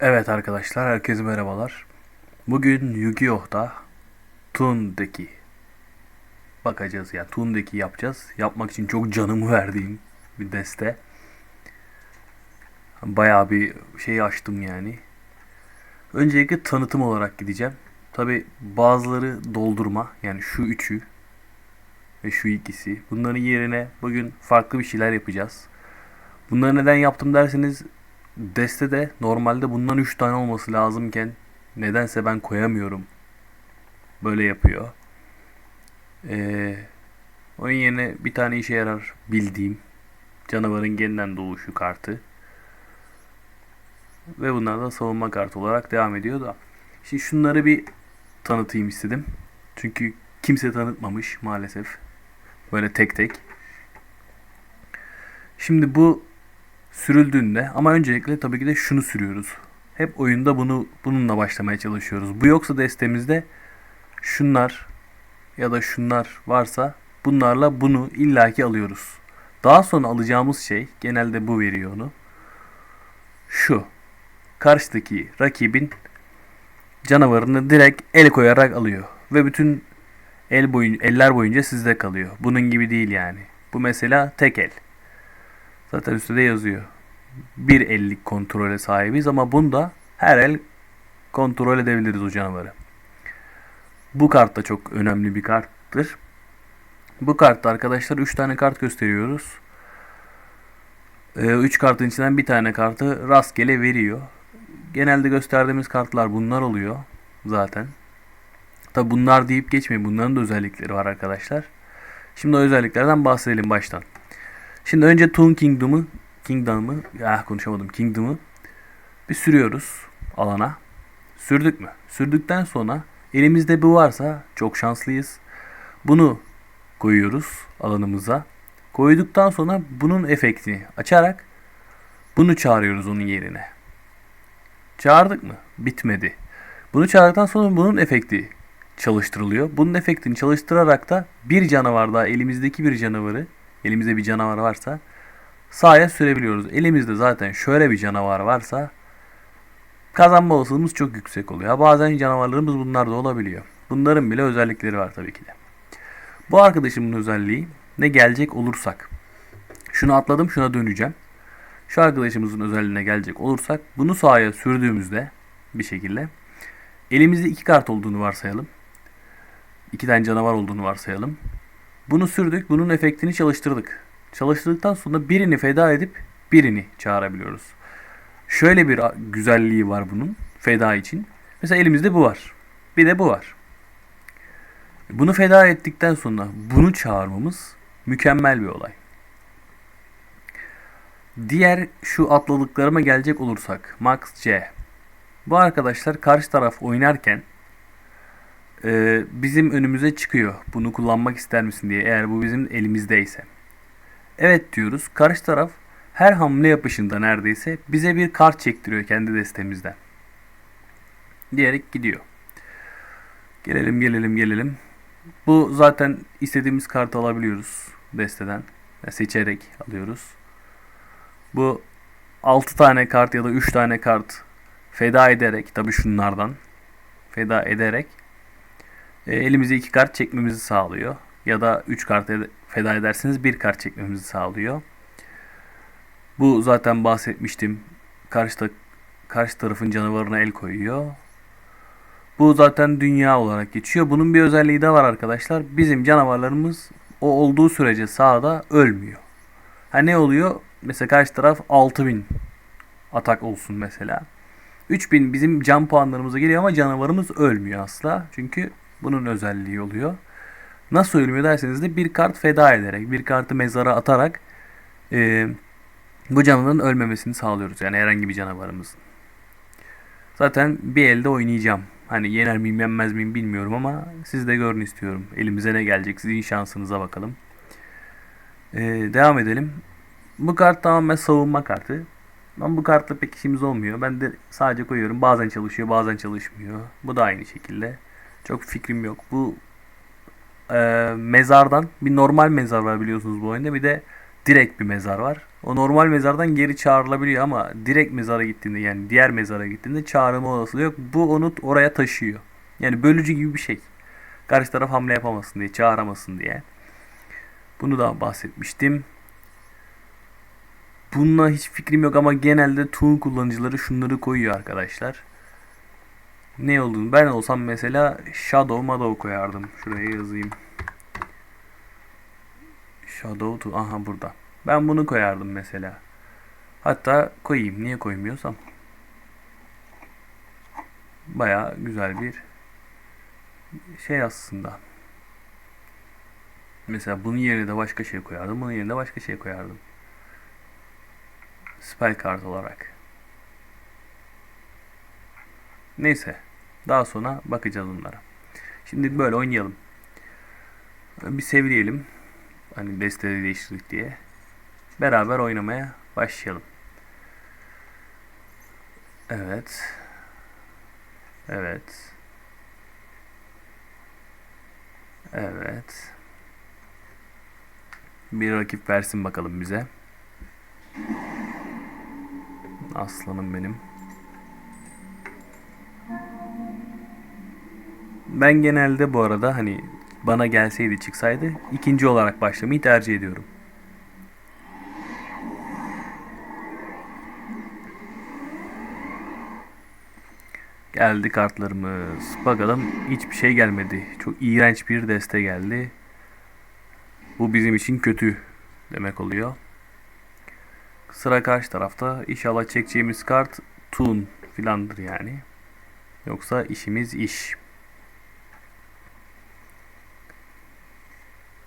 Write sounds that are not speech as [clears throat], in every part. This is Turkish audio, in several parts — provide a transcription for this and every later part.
Evet arkadaşlar, herkese merhabalar. Bugün Yu-Gi-Oh'da Toon'daki bakacağız ya. Toon'daki yapacağız. Yapmak için çok canımı [laughs] verdiğim bir deste. Bayağı bir şey açtım yani. Öncelikle tanıtım olarak gideceğim. Tabi bazıları doldurma. Yani şu üçü ve şu ikisi. Bunların yerine bugün farklı bir şeyler yapacağız. Bunları neden yaptım derseniz destede normalde bundan 3 tane olması lazımken nedense ben koyamıyorum. Böyle yapıyor. Ee, onun yerine bir tane işe yarar bildiğim canavarın yeniden doğuşu kartı. Ve bunlar da savunma kartı olarak devam ediyor da. Şimdi şunları bir tanıtayım istedim. Çünkü kimse tanıtmamış maalesef. Böyle tek tek. Şimdi bu sürüldüğünde ama öncelikle tabii ki de şunu sürüyoruz. Hep oyunda bunu bununla başlamaya çalışıyoruz. Bu yoksa destemizde şunlar ya da şunlar varsa bunlarla bunu illaki alıyoruz. Daha sonra alacağımız şey genelde bu veriyor onu. Şu. Karşıdaki rakibin canavarını direkt el koyarak alıyor ve bütün el boyun eller boyunca sizde kalıyor. Bunun gibi değil yani. Bu mesela tek el. Zaten üstte yazıyor. Bir ellik kontrole sahibiz ama bunda her el kontrol edebiliriz o canavarı. Bu kart da çok önemli bir karttır. Bu kartta arkadaşlar 3 tane kart gösteriyoruz. 3 ee, kartın içinden bir tane kartı rastgele veriyor. Genelde gösterdiğimiz kartlar bunlar oluyor zaten. Tabi bunlar deyip geçmeyin. Bunların da özellikleri var arkadaşlar. Şimdi o özelliklerden bahsedelim baştan. Şimdi önce Toon Kingdom'u Kingdom'u ya konuşamadım Kingdom'u bir sürüyoruz alana. Sürdük mü? Sürdükten sonra elimizde bu varsa çok şanslıyız. Bunu koyuyoruz alanımıza. Koyduktan sonra bunun efektini açarak bunu çağırıyoruz onun yerine. Çağırdık mı? Bitmedi. Bunu çağırdıktan sonra bunun efekti çalıştırılıyor. Bunun efektini çalıştırarak da bir canavar daha elimizdeki bir canavarı elimizde bir canavar varsa sahaya sürebiliyoruz. Elimizde zaten şöyle bir canavar varsa kazanma olasılığımız çok yüksek oluyor. Bazen canavarlarımız bunlar da olabiliyor. Bunların bile özellikleri var tabii ki de. Bu arkadaşımın özelliği ne gelecek olursak. Şunu atladım şuna döneceğim. Şu arkadaşımızın özelliğine gelecek olursak bunu sahaya sürdüğümüzde bir şekilde elimizde iki kart olduğunu varsayalım. İki tane canavar olduğunu varsayalım. Bunu sürdük. Bunun efektini çalıştırdık. Çalıştırdıktan sonra birini feda edip birini çağırabiliyoruz. Şöyle bir güzelliği var bunun feda için. Mesela elimizde bu var. Bir de bu var. Bunu feda ettikten sonra bunu çağırmamız mükemmel bir olay. Diğer şu atladıklarıma gelecek olursak Max C. Bu arkadaşlar karşı taraf oynarken e, bizim önümüze çıkıyor. Bunu kullanmak ister misin diye eğer bu bizim elimizdeyse. Evet diyoruz. Karşı taraf her hamle yapışında neredeyse bize bir kart çektiriyor kendi destemizden. Diyerek gidiyor. Gelelim gelelim gelelim. Bu zaten istediğimiz kartı alabiliyoruz desteden. Yani seçerek alıyoruz. Bu 6 tane kart ya da 3 tane kart feda ederek tabi şunlardan feda ederek elimize iki kart çekmemizi sağlıyor. Ya da 3 kart feda ederseniz bir kart çekmemizi sağlıyor. Bu zaten bahsetmiştim. Karşı, karşı tarafın canavarına el koyuyor. Bu zaten dünya olarak geçiyor. Bunun bir özelliği de var arkadaşlar. Bizim canavarlarımız o olduğu sürece sağda ölmüyor. Ha ne oluyor? Mesela karşı taraf 6000 atak olsun mesela. 3000 bizim can puanlarımıza geliyor ama canavarımız ölmüyor asla. Çünkü bunun özelliği oluyor. Nasıl ölmüyor derseniz de bir kart feda ederek, bir kartı mezara atarak e, bu canlının ölmemesini sağlıyoruz. Yani herhangi bir canavarımızın. Zaten bir elde oynayacağım. Hani yener miyim yenmez miyim bilmiyorum ama siz de görün istiyorum. Elimize ne gelecek sizin şansınıza bakalım. Ee, devam edelim. Bu kart tamamen savunma kartı. Ben bu kartla pek işimiz olmuyor. Ben de sadece koyuyorum. Bazen çalışıyor bazen çalışmıyor. Bu da aynı şekilde. Çok fikrim yok. Bu e, mezardan bir normal mezar var biliyorsunuz bu oyunda. Bir de direkt bir mezar var. O normal mezardan geri çağrılabiliyor ama direkt mezara gittiğinde yani diğer mezara gittiğinde çağrılma olasılığı yok. Bu onu oraya taşıyor. Yani bölücü gibi bir şey. Karşı taraf hamle yapamasın diye, çağıramasın diye. Bunu da bahsetmiştim. Bununla hiç fikrim yok ama genelde Toon kullanıcıları şunları koyuyor arkadaşlar. Ne olduğunu ben olsam mesela Shadow Madow koyardım. Şuraya yazayım. Shadow to aha burada. Ben bunu koyardım mesela. Hatta koyayım. Niye koymuyorsam. Baya güzel bir şey aslında. Mesela bunun yerine de başka şey koyardım. Bunun yerine de başka şey koyardım. Spell card olarak. Neyse. Daha sonra bakacağız onlara. Şimdi böyle oynayalım. Bir sevleyelim. Hani desteleri değiştirdik diye. Beraber oynamaya başlayalım. Evet. Evet. Evet. Bir rakip versin bakalım bize. Aslanım benim. Ben genelde bu arada hani bana gelseydi çıksaydı ikinci olarak başlamayı tercih ediyorum. Geldi kartlarımız. Bakalım hiçbir şey gelmedi. Çok iğrenç bir deste geldi. Bu bizim için kötü demek oluyor. Sıra karşı tarafta. İnşallah çekeceğimiz kart Toon filandır yani. Yoksa işimiz iş.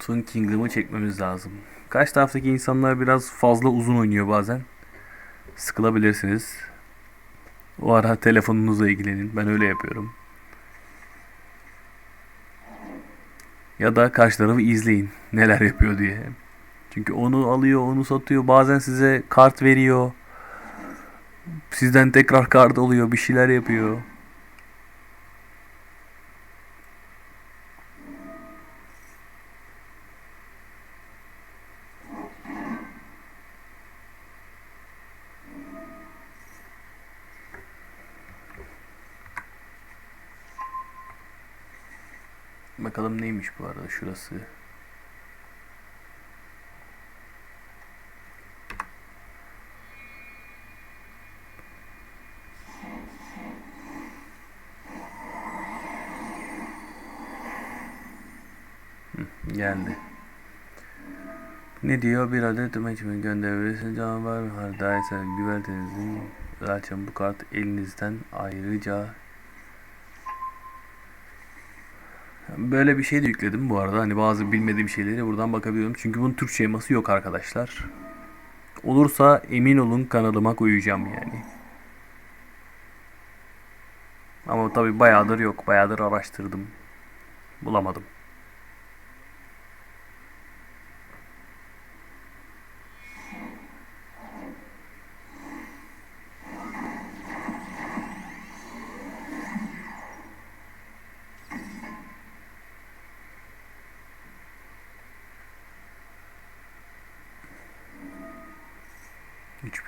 Toon Kingdom'ı çekmemiz lazım. Karşı taraftaki insanlar biraz fazla uzun oynuyor bazen. Sıkılabilirsiniz. O ara telefonunuzla ilgilenin. Ben öyle yapıyorum. Ya da karşı tarafı izleyin. Neler yapıyor diye. Çünkü onu alıyor, onu satıyor. Bazen size kart veriyor. Sizden tekrar kart oluyor. Bir şeyler yapıyor. Bakalım neymiş bu arada şurası. Hı, geldi. Ne diyor? Bir adet meçhul gönderebilirsin. Canavar var. Dairse güvertenizin zaten bu kart elinizden ayrıca Böyle bir şey de yükledim bu arada. Hani bazı bilmediğim şeyleri buradan bakabiliyorum. Çünkü bunun Türkçe yaması yok arkadaşlar. Olursa emin olun kanalıma koyacağım yani. Ama tabi bayağıdır yok. Bayağıdır araştırdım. Bulamadım.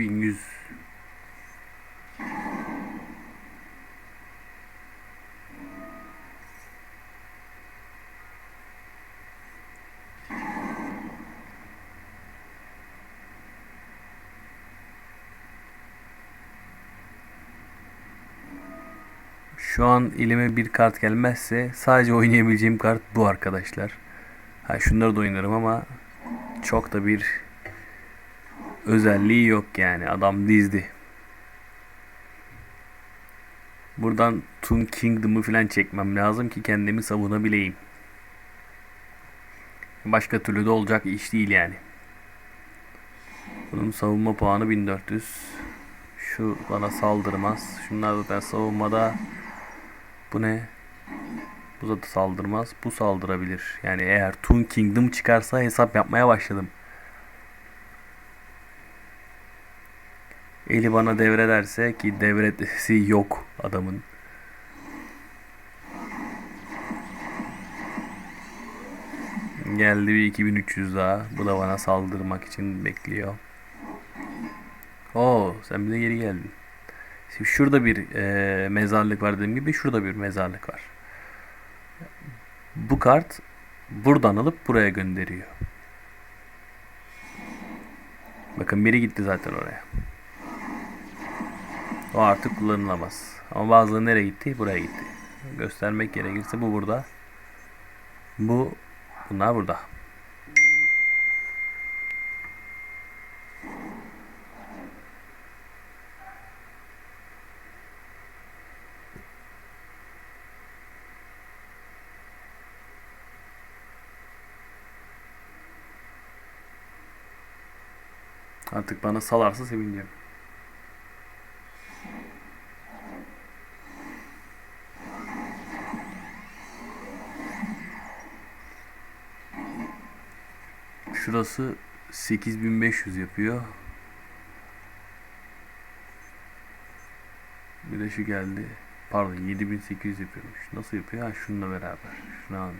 Üç bin yüz. Şu an elime bir kart gelmezse sadece oynayabileceğim kart bu arkadaşlar. Ha şunları da oynarım ama çok da bir özelliği yok yani. Adam dizdi. Buradan Toon Kingdom'ı falan çekmem lazım ki kendimi savunabileyim. Başka türlü de olacak iş değil yani. Bunun savunma puanı 1400. Şu bana saldırmaz. Şunlar zaten savunmada. Bu ne? Bu da saldırmaz. Bu saldırabilir. Yani eğer Toon Kingdom çıkarsa hesap yapmaya başladım. Eli bana devrederse ki devresi yok adamın. Geldi bir 2300 daha. Bu da bana saldırmak için bekliyor. Oo, sen bir geri geldin. Şimdi şurada bir e, mezarlık var dediğim gibi şurada bir mezarlık var. Bu kart buradan alıp buraya gönderiyor. Bakın biri gitti zaten oraya. O artık kullanılamaz. Ama bazıları nereye gitti? Buraya gitti. Göstermek gerekirse bu burada. Bu bunlar burada. Artık bana salarsa sevineceğim. Şurası 8500 yapıyor. Bir de şu geldi. Pardon 7800 yapıyormuş. Nasıl yapıyor? Ha şununla beraber. Şunu abi.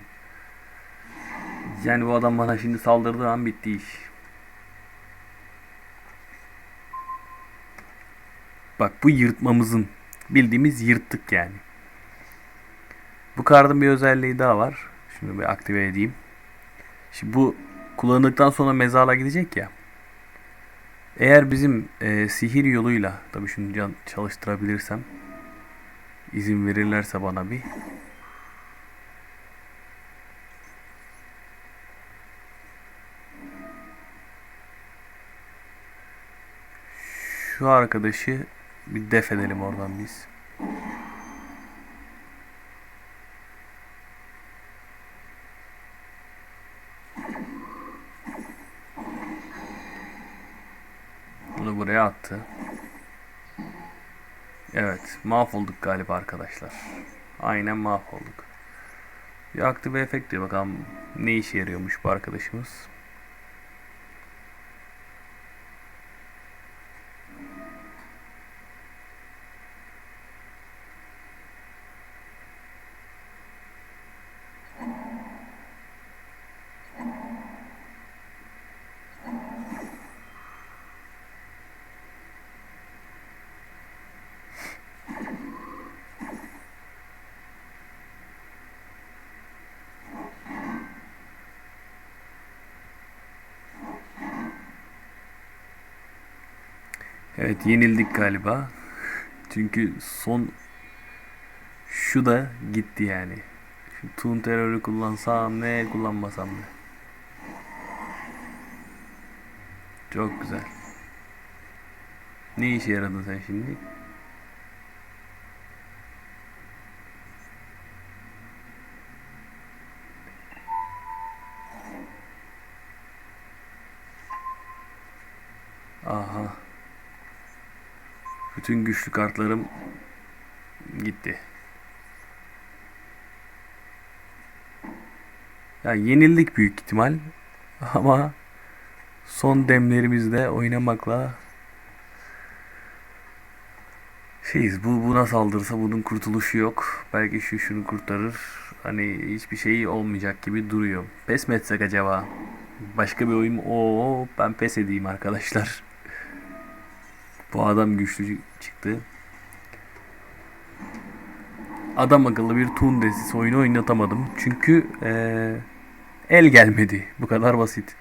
Yani bu adam bana şimdi saldırdığı an bitti iş. Bak bu yırtmamızın bildiğimiz yırttık yani. Bu kartın bir özelliği daha var. Şunu bir aktive edeyim. Şimdi bu kullanıldıktan sonra mezarlığa gidecek ya. Eğer bizim e, sihir yoluyla tabii şunu can çalıştırabilirsem izin verirlerse bana bir şu arkadaşı bir def edelim oradan biz. Bunu buraya attı. Evet, mahvolduk galiba arkadaşlar. Aynen mahvolduk. Bir aktive efekt diyor bakalım ne işe yarıyormuş bu arkadaşımız. Evet yenildik galiba. Çünkü son şu da gitti yani. Şu Toon terörü kullansam ne kullanmasam ne. Çok güzel. Ne işe yaradın sen şimdi? Aha. Bütün güçlü kartlarım gitti. Ya yenildik büyük ihtimal [laughs] ama son demlerimizde oynamakla şeyiz bu buna saldırsa bunun kurtuluşu yok. Belki şu şunu kurtarır. Hani hiçbir şey olmayacak gibi duruyor. Pes mi etsek acaba? Başka bir oyun o ben pes edeyim arkadaşlar. Bu adam güçlü çıktı. Adam akıllı bir Toon destesi oyunu oynatamadım. Çünkü ee, el gelmedi. Bu kadar basit.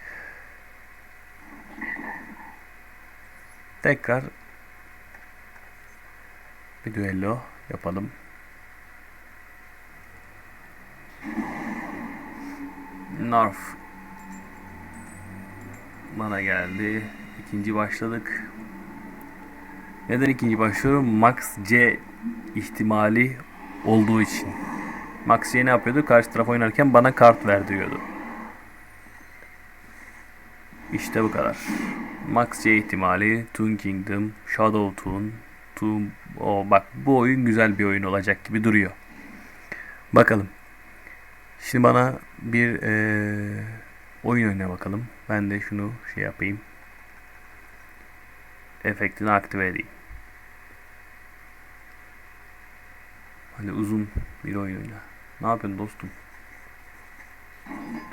Tekrar bir düello yapalım. Narf bana geldi. İkinci başladık. Neden ikinci başlıyorum? Max C ihtimali olduğu için. Max C ne yapıyordu? Karşı taraf oynarken bana kart ver diyordu. İşte bu kadar. Max C ihtimali, Toon Kingdom, Shadow Toon, Toon... O bak bu oyun güzel bir oyun olacak gibi duruyor. Bakalım. Şimdi bana bir ee, oyun oyna bakalım. Ben de şunu şey yapayım. Efektini aktive edeyim. Hani uzun bir oyun oyna. Ne yapıyorsun dostum?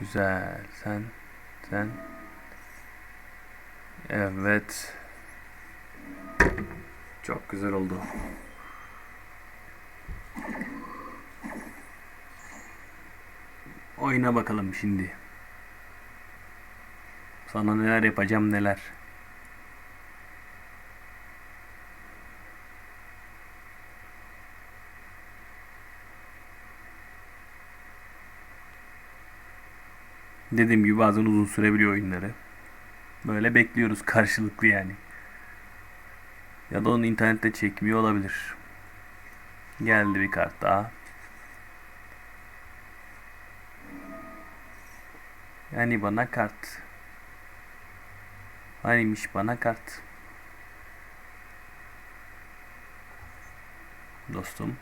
Güzel. Sen sen Evet. Çok güzel oldu. Oyna bakalım şimdi. Sana neler yapacağım neler. Dediğim gibi bazen uzun sürebiliyor oyunları. Böyle bekliyoruz karşılıklı yani. Ya da onu internette çekmiyor olabilir. Geldi bir kart daha. Yani bana kart. Hanimiş bana kart. Dostum.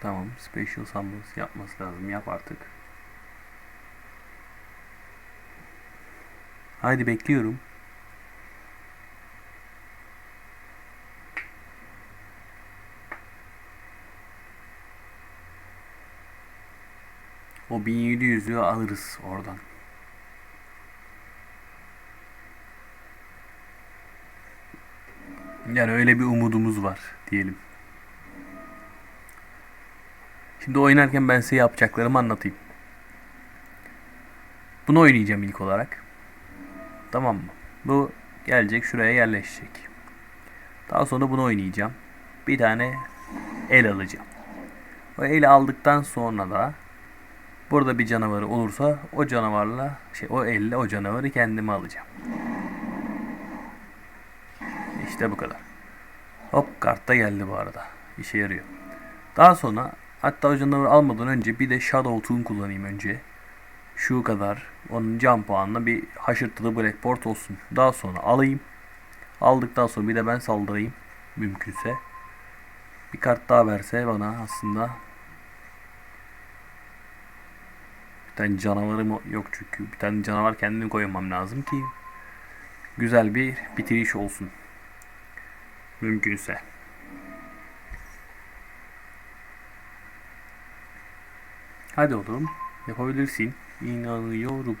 Tamam. Special Summons yapması lazım. Yap artık. Haydi bekliyorum. O 1700'ü alırız oradan. Yani öyle bir umudumuz var diyelim. Şimdi oynarken ben size yapacaklarımı anlatayım. Bunu oynayacağım ilk olarak. Tamam mı? Bu gelecek şuraya yerleşecek. Daha sonra bunu oynayacağım. Bir tane el alacağım. O eli aldıktan sonra da burada bir canavarı olursa o canavarla şey o elle o canavarı kendime alacağım. İşte bu kadar. Hop kart da geldi bu arada. İşe yarıyor. Daha sonra hatta o almadan önce bir de Shadow Toon kullanayım önce şu kadar onun can puanına bir haşırtılı Blackboard olsun. Daha sonra alayım. Aldıktan sonra bir de ben saldırayım. Mümkünse. Bir kart daha verse bana aslında bir tane canavarım yok çünkü. Bir tane canavar kendimi koymam lazım ki güzel bir bitiriş olsun. Mümkünse. Hadi oğlum. Yapabilirsin. İnanıyorum.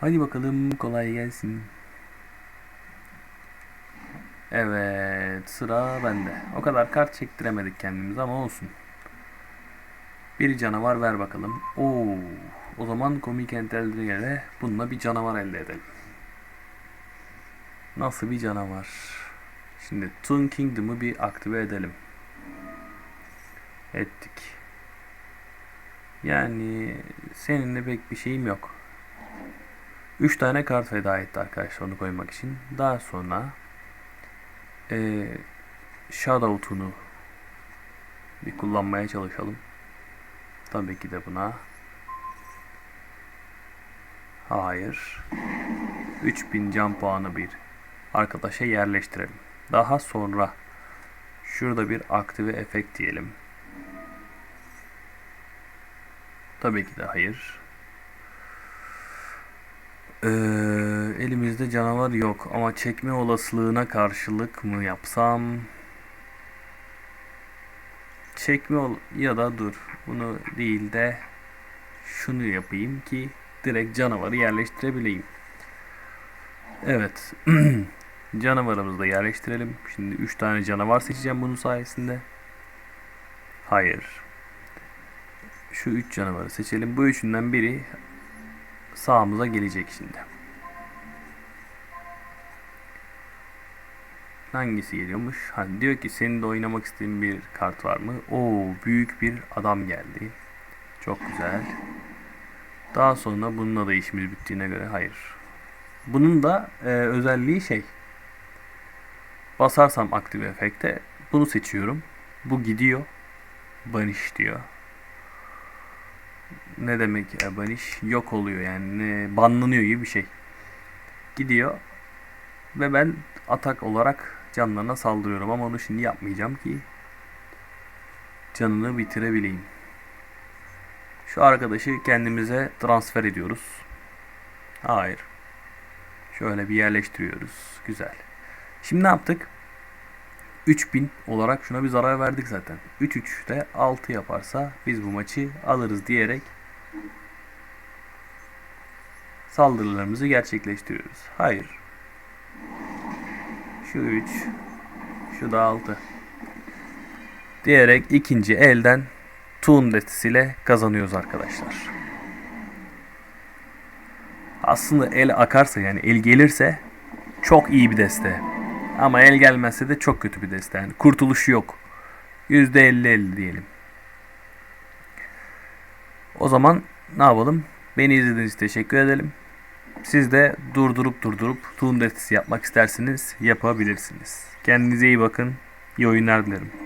Hadi bakalım kolay gelsin. Evet sıra bende. O kadar kart çektiremedik kendimize ama olsun. Bir canavar ver bakalım. Oo, o zaman komik entelliğe bununla bir canavar elde edelim. Nasıl bir canavar? Şimdi Toon Kingdom'ı bir aktive edelim. Ettik. Yani seninle pek bir şeyim yok. 3 tane kart feda etti arkadaşlar onu koymak için. Daha sonra e, Shadow Toon'u bir kullanmaya çalışalım. Tabii ki de buna Hayır. 3000 can puanı bir arkadaşa yerleştirelim. Daha sonra şurada bir aktive efekt diyelim. Tabii ki de hayır. Ee, elimizde canavar yok ama çekme olasılığına karşılık mı yapsam? Çekme ol ya da dur. Bunu değil de şunu yapayım ki direkt canavarı yerleştirebileyim. Evet. [clears throat] Canavarımızı da yerleştirelim. Şimdi 3 tane canavar seçeceğim bunun sayesinde. Hayır. Şu 3 canavarı seçelim. Bu üçünden biri sağımıza gelecek şimdi. Hangisi geliyormuş? Ha, diyor ki senin de oynamak istediğin bir kart var mı? Oo büyük bir adam geldi. Çok güzel. Daha sonra bununla da işimiz bittiğine göre hayır. Bunun da e, özelliği şey. Basarsam aktif efekte bunu seçiyorum. Bu gidiyor. Banish diyor. Ne demek e, banish? Yok oluyor yani. Ne, banlanıyor gibi bir şey. Gidiyor. Ve ben atak olarak canlarına saldırıyorum ama onu şimdi yapmayacağım ki canını bitirebileyim. Şu arkadaşı kendimize transfer ediyoruz. Hayır. Şöyle bir yerleştiriyoruz. Güzel. Şimdi ne yaptık? 3000 olarak şuna bir zarar verdik zaten. 3-3'te 6 yaparsa biz bu maçı alırız diyerek saldırılarımızı gerçekleştiriyoruz. Hayır. Şu 3, şu da 6. Diyerek ikinci elden Toon destesiyle kazanıyoruz arkadaşlar. Aslında el akarsa yani el gelirse çok iyi bir deste. Ama el gelmezse de çok kötü bir deste. Yani kurtuluşu yok. %50-50 diyelim. O zaman ne yapalım? Beni izlediğiniz için teşekkür edelim. Siz de durdurup durdurup Toon destesi yapmak isterseniz yapabilirsiniz. Kendinize iyi bakın. İyi oyunlar dilerim.